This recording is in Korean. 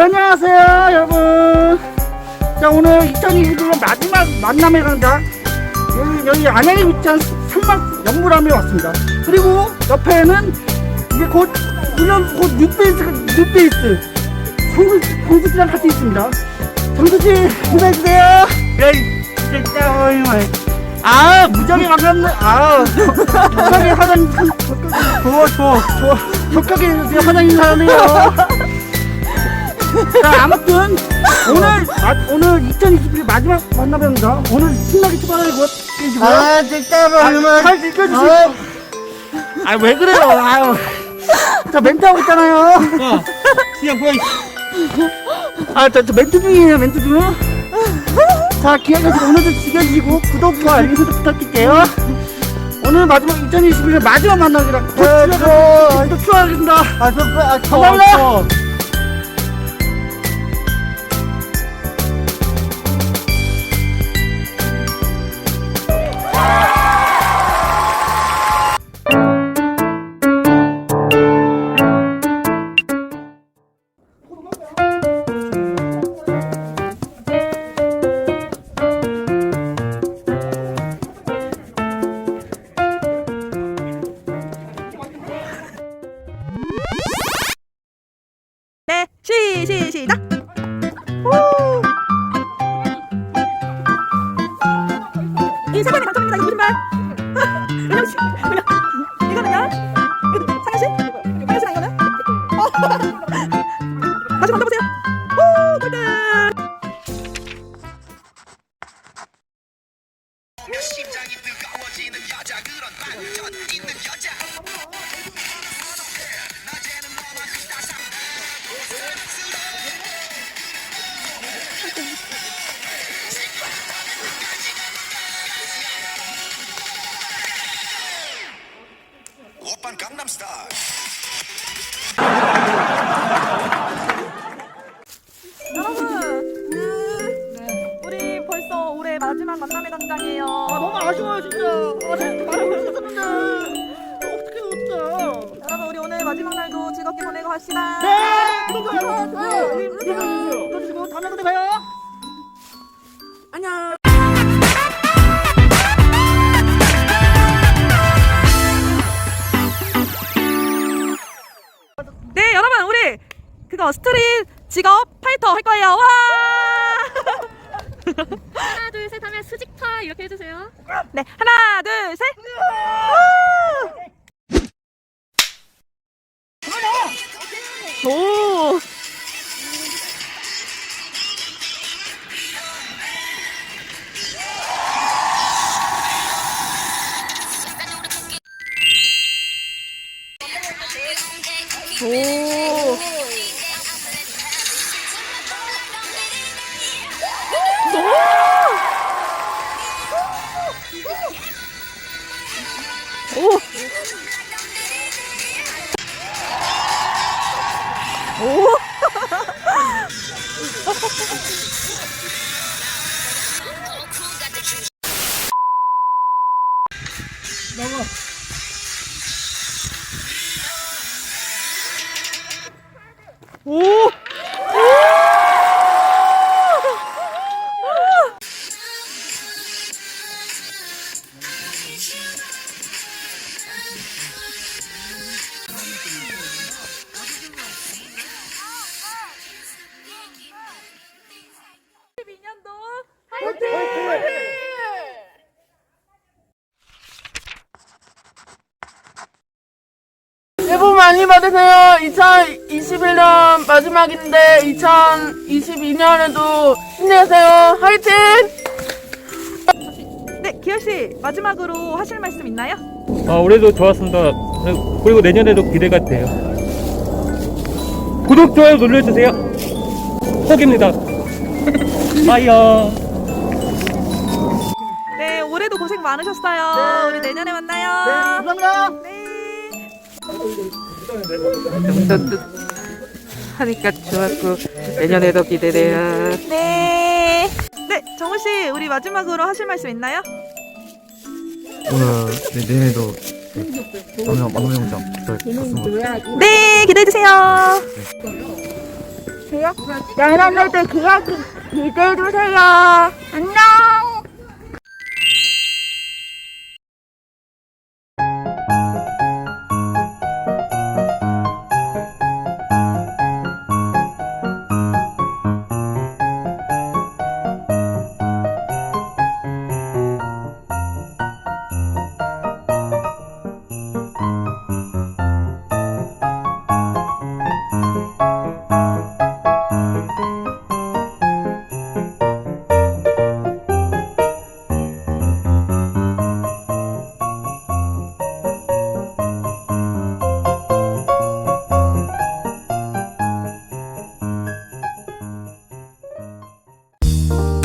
네, 안녕하세요 여러분. 자 오늘 2021년 마지막 만남의 강당 여기, 음, 여기 안양에 위치한 산막 영물함에 왔습니다. 그리고 옆에는 이게 곧 1년 곧 뉴페이스 뉴페이스. 정수, 정수씨랑 같이 있습니다. 정수씨 인사해주세요. 네, 네. 아 무지하게 감사합니다 아 적하게 화장님 좋아 좋아 좋아. 적하게 화장 인사하네요. 자 아무튼 오늘 마, 오늘 2021 마지막 만나뵙니다. 오늘 신나게 출발하고 계시고요. 아 잠깐만 아, 잘 읽어주세요. 아왜 그래요? 아유. 저 멘트 하고 있잖아요. 그냥 뭐야 아, 저, 저 멘트 중이에요, 멘트 중. 자, 기억하시고 오늘도 즐겨주시고 구독과 알림 부탁드릴게요. 오늘 마지막 2021년 마지막 만나기라. 또. 아 저, 아, 저, 감사합니다. 저. 네, 시, 시, 시작! 이 세번이 당첨입니다. 이거 무슨 말? 은영 씨, 은영. 이거는요? 이거 상현 씨? 상현 씨랑 이거는? 어. 다시 만나보세요. 오, 꼴등! 심장이 뜨거워지는 여자 그런 반전 있는 여자 여러분, 우리 벌써 올해 마지막 만남의 당장이에요. 아, 너무 아쉬워요, 진짜. 아, 제가 말하고 있었는데. 어떻게 웃자. 여러분, 우리 오늘 마지막 날도 즐겁게 보내고 갑시다. 네! 눌러주시고 다음에 또. 안녕. 그거 스트릿 직업 파이터 할 거예요. 와! 하나 둘 셋 하면 수직파 이렇게 해주세요. 네, 하나, 둘, 셋. 오! 오! 오! 오! 오! 새해 받으세요. 2021년 마지막인데 2022년에도 힘내세요. 화이팅! 네, 기현 씨 마지막으로 하실 말씀 있나요? 아, 올해도 좋았습니다. 그리고 내년에도 기대가 돼요. 구독, 좋아요 눌러주세요. 포기입니다. 빠이요. 네, 올해도 고생 많으셨어요. 우리 내년에 만나요. 네, 감사합니다. 네. 하니까 좋았고 내년에도 기대돼요. 네. 네, 정우 씨, 우리 마지막으로 하실 말씀 있나요? 오늘 네, 내년에도 기다렸습니다. 네, 기대해 주세요. 내년에도 기억 기대해 주세요. 안녕. you